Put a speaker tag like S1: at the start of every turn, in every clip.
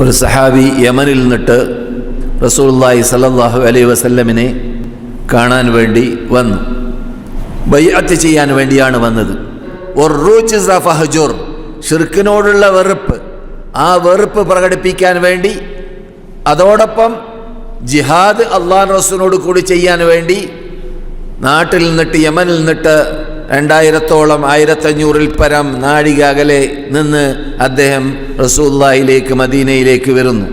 S1: ഒരു സഹാബി യമനിൽ നിന്നിട്ട് റസൂലുള്ളാഹി സല്ലല്ലാഹു അലൈ വസല്ലമിനെ കാണാൻ വേണ്ടി വന്നു. ബൈഅത്ത് ചെയ്യാൻ വേണ്ടിയാണ് വന്നത്. ഷിർക്കിനോടുള്ള വെറുപ്പ്. ആ വെറുപ്പ് പ്രകടിപ്പിക്കാൻ വേണ്ടി അതോടൊപ്പം ജിഹാദ് അള്ളാൻ റസൂലിനോട് കൂടി ചെയ്യാൻ വേണ്ടി നാട്ടിൽ നിന്നിട്ട് യമനിൽ നിന്നിട്ട് രണ്ടായിരത്തോളം ആയിരത്തഞ്ഞൂറിൽ പരം നാഴിക അകലെ നിന്ന് അദ്ദേഹം റസൂല്ലായിലേക്ക് മദീനയിലേക്ക് വരുന്നു.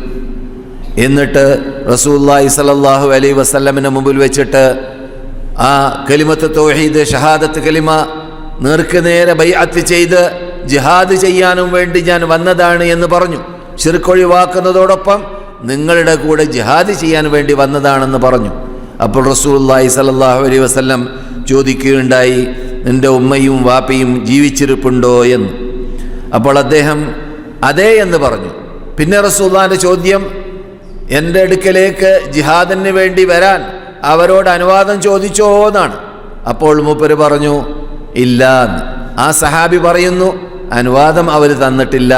S1: എന്നിട്ട് റസൂല്ലായി സലല്ലാഹു അലൈ വസല്ലമിന് മുമ്പിൽ വെച്ചിട്ട് ആ കലിമത്ത് തോഹീദ് ഷഹാദത്ത് കലിമ നേർക്ക് നേരെ ബൈഅത്ത് ചെയ്ത് ജിഹാദ് ചെയ്യാനും വേണ്ടി ഞാൻ വന്നതാണ് എന്ന് പറഞ്ഞു. ചെറുക്കൊഴിവാക്കുന്നതോടൊപ്പം നിങ്ങളുടെ കൂടെ ജിഹാദ് ചെയ്യാൻ വേണ്ടി വന്നതാണെന്ന് പറഞ്ഞു. അപ്പോൾ റസൂല്ലായി സലല്ലാഹു അലൈ വസല്ലം ചോദിക്കുകയുണ്ടായി നിന്റെ ഉമ്മയും വാപ്പയും ജീവിച്ചിരിപ്പുണ്ടോ? എന്ന്. അപ്പോൾ അദ്ദേഹം അതെ എന്ന് പറഞ്ഞു പിന്നെ റസൂല്ലാന്റെ ചോദ്യം എന്റെ അടുക്കലേക്ക് ജിഹാദിന് വേണ്ടി വരാൻ അവരോട് അനുവാദം ചോദിച്ചോ എന്നാണ് അപ്പോൾ മൂപ്പര് പറഞ്ഞു ഇല്ല. ആ സഹാബി പറയുന്നു അനുവാദം അവർ തന്നിട്ടില്ല.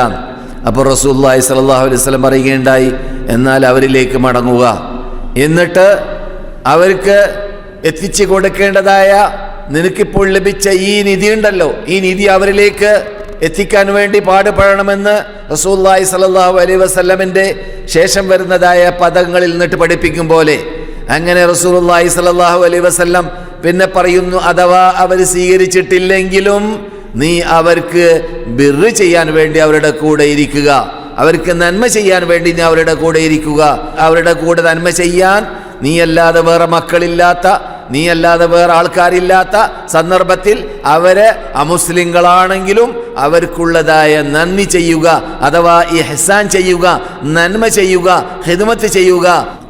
S1: അപ്പോൾ റസൂല്ലായി സലാഹു അലൈഹി സ്വലം പറയുകയുണ്ടായി എന്നാൽ അവരിലേക്ക് മടങ്ങുക എന്നിട്ട് അവർക്ക് എത്തിച്ചു കൊടുക്കേണ്ടതായ നിനക്കിപ്പോൾ ലഭിച്ച ഈ നിധി ഉണ്ടല്ലോ ഈ നിധി അവരിലേക്ക് എത്തിക്കാൻ വേണ്ടി പാടുപെടണമെന്ന് റസൂല്ലായി സലല്ലാഹു അലൈ വസ്ലമിന്റെ ശേഷം വരുന്നതായ പദങ്ങളിൽ നിന്നിട്ട് പഠിപ്പിക്കും പോലെ. അങ്ങനെ റസൂലുള്ളാഹി സലല്ലാഹു അലൈ വസല്ലം പിന്നെ പറയുന്നു അഥവാ അവർ സ്വീകരിച്ചിട്ടില്ലെങ്കിലും നീ അവർക്ക് ബിറ് ചെയ്യാൻ വേണ്ടി അവരുടെ കൂടെ ഇരിക്കുക. അവർക്ക് നന്മ ചെയ്യാൻ വേണ്ടി നീ അവരുടെ കൂടെ ഇരിക്കുക. അവരുടെ കൂടെ നന്മ ചെയ്യാൻ നീയല്ലാതെ വേറെ മക്കളില്ലാത്ത നീയല്ലാതെ വേറെ ആൾക്കാരില്ലാത്ത സന്ദർഭത്തിൽ അവരെ അമുസ്ലിങ്ങളാണെങ്കിലും അവർക്കുള്ളതായ നന്ദി ചെയ്യുക അഥവാ ഈ ഹെസാൻ ചെയ്യുക നന്മ ചെയ്യുക ഹിദ്മത്ത് ചെയ്യുക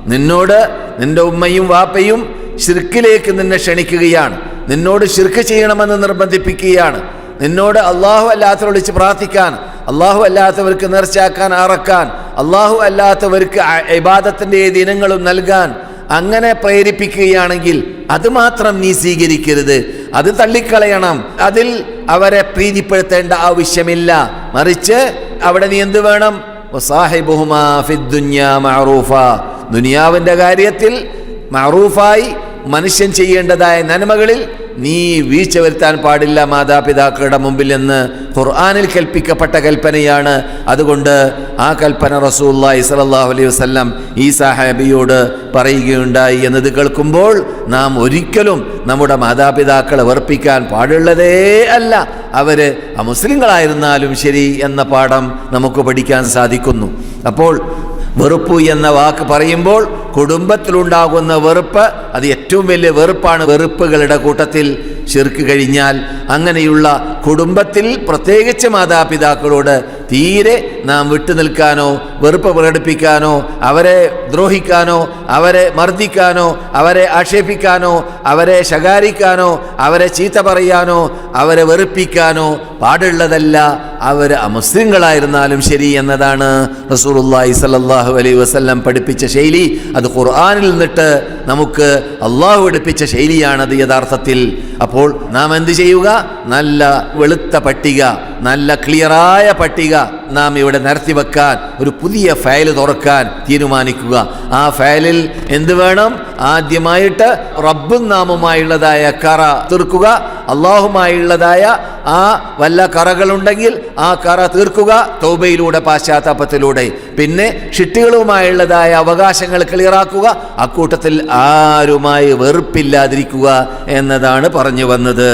S1: നിന്നോട് നിന്റെ ഉമ്മയും വാപ്പയും ഷിർക്കിലേക്ക് നിന്നെ ക്ഷണിക്കുകയാണ്. നിന്നോട് ഷിർക്ക് ചെയ്യണമെന്ന് നിർബന്ധിപ്പിക്കുകയാണ്. നിന്നോട് അള്ളാഹു അല്ലാത്ത വിളിച്ച് പ്രാർത്ഥിക്കാൻ അള്ളാഹു അല്ലാത്തവർക്ക് നേർച്ചാക്കാൻ അറക്കാൻ അള്ളാഹു അല്ലാത്തവർക്ക് ഇബാദത്തിന്റെ ദിനങ്ങളും നൽകാൻ അങ്ങനെ പ്രേരിപ്പിക്കുകയാണെങ്കിൽ അതുമാത്രം നീ സ്വീകരിക്കരുത്. അത് തള്ളിക്കളയണം. അതിൽ അവരെ പ്രീതിപ്പെടുത്തേണ്ട ആവശ്യമില്ല. മറിച്ച് അവിടെ നീ എന്ത് വേണം? ദുനിയാവിന്റെ കാര്യത്തിൽ മഅറൂഫായി മനുഷ്യൻ ചെയ്യേണ്ടതായ നന്മകളിൽ നീ വീഴ്ച വരുത്താൻ പാടില്ല മാതാപിതാക്കളുടെ മുമ്പിൽ എന്ന് ഖുർആാനിൽ കൽപ്പിക്കപ്പെട്ട കൽപ്പനയാണ്. അതുകൊണ്ട് ആ കൽപ്പന റസൂല്ലായി സലല്ലാഹു അലൈഹി വസ്ലം ഈ സാഹാബിയോട് പറയുകയുണ്ടായി എന്നത് കേൾക്കുമ്പോൾ നാം ഒരിക്കലും നമ്മുടെ മാതാപിതാക്കളെ വെറുപ്പിക്കാൻ പാടുള്ളതേ അല്ല. അവർ മുസ്ലിങ്ങളായിരുന്നാലും ശരി എന്ന പാഠം നമുക്ക് പഠിക്കാൻ സാധിക്കുന്നു. അപ്പോൾ വെറുപ്പ് എന്ന വാക്ക് പറയുമ്പോൾ കുടുംബത്തിലുണ്ടാകുന്ന വെറുപ്പ് അത് ഏറ്റവും വലിയ വെറുപ്പാണ് വെറുപ്പുകളുടെ കൂട്ടത്തിൽ. ചെറുക്ക് കഴിഞ്ഞാൽ അങ്ങനെയുള്ള കുടുംബത്തിൽ പ്രത്യേകിച്ച് മാതാപിതാക്കളോട് തീരെ നാം വിട്ടു നിൽക്കാനോ വെറുപ്പ് പ്രകടിപ്പിക്കാനോ അവരെ ദ്രോഹിക്കാനോ അവരെ മർദ്ദിക്കാനോ അവരെ ആക്ഷേപിക്കാനോ അവരെ ശകാരിക്കാനോ അവരെ ചീത്ത പറയാനോ അവരെ വെറുപ്പിക്കാനോ പാടുള്ളതല്ല അവർ അമുസ്ലിങ്ങളായിരുന്നാലും ശരി എന്നതാണ് റസൂലുള്ളാഹി സ്വല്ലല്ലാഹു അലൈ വസല്ലം പഠിപ്പിച്ച ശൈലി. അത് ഖുർആാനിൽ നിന്നിട്ട് നമുക്ക് അള്ളാഹു പഠിപ്പിച്ച ശൈലിയാണത് യഥാർത്ഥത്തിൽ. അപ്പോൾ നാം എന്ത് ചെയ്യുക? നല്ല വെളുത്ത പട്ടിക നല്ല ക്ലിയറായ പട്ടിക നാം ഇവിടെ നിരത്തി വെക്കാൻ ഒരു പുതിയ ഫയൽ തുറക്കാൻ തീരുമാനിക്കുക. ആ ഫയലിൽ എന്ത് വേണം? ആദ്യമായിട്ട് റബ്ബും നാമുമായുള്ളതായ കറ തീർക്കുക. അള്ളാഹുമായുള്ളതായ ആ വല്ല കറകളുണ്ടെങ്കിൽ ആ കറ തീർക്കുക തൗബയിലൂടെ പാശ്ചാത്താപത്തിലൂടെ. പിന്നെ ഷിട്ടികളുമായുള്ളതായ അവകാശങ്ങൾ ക്ലിയറാക്കുക അക്കൂട്ടത്തിൽ ആരുമായി വെറുപ്പില്ലാതിരിക്കുക എന്നതാണ് പറഞ്ഞു വന്നത്.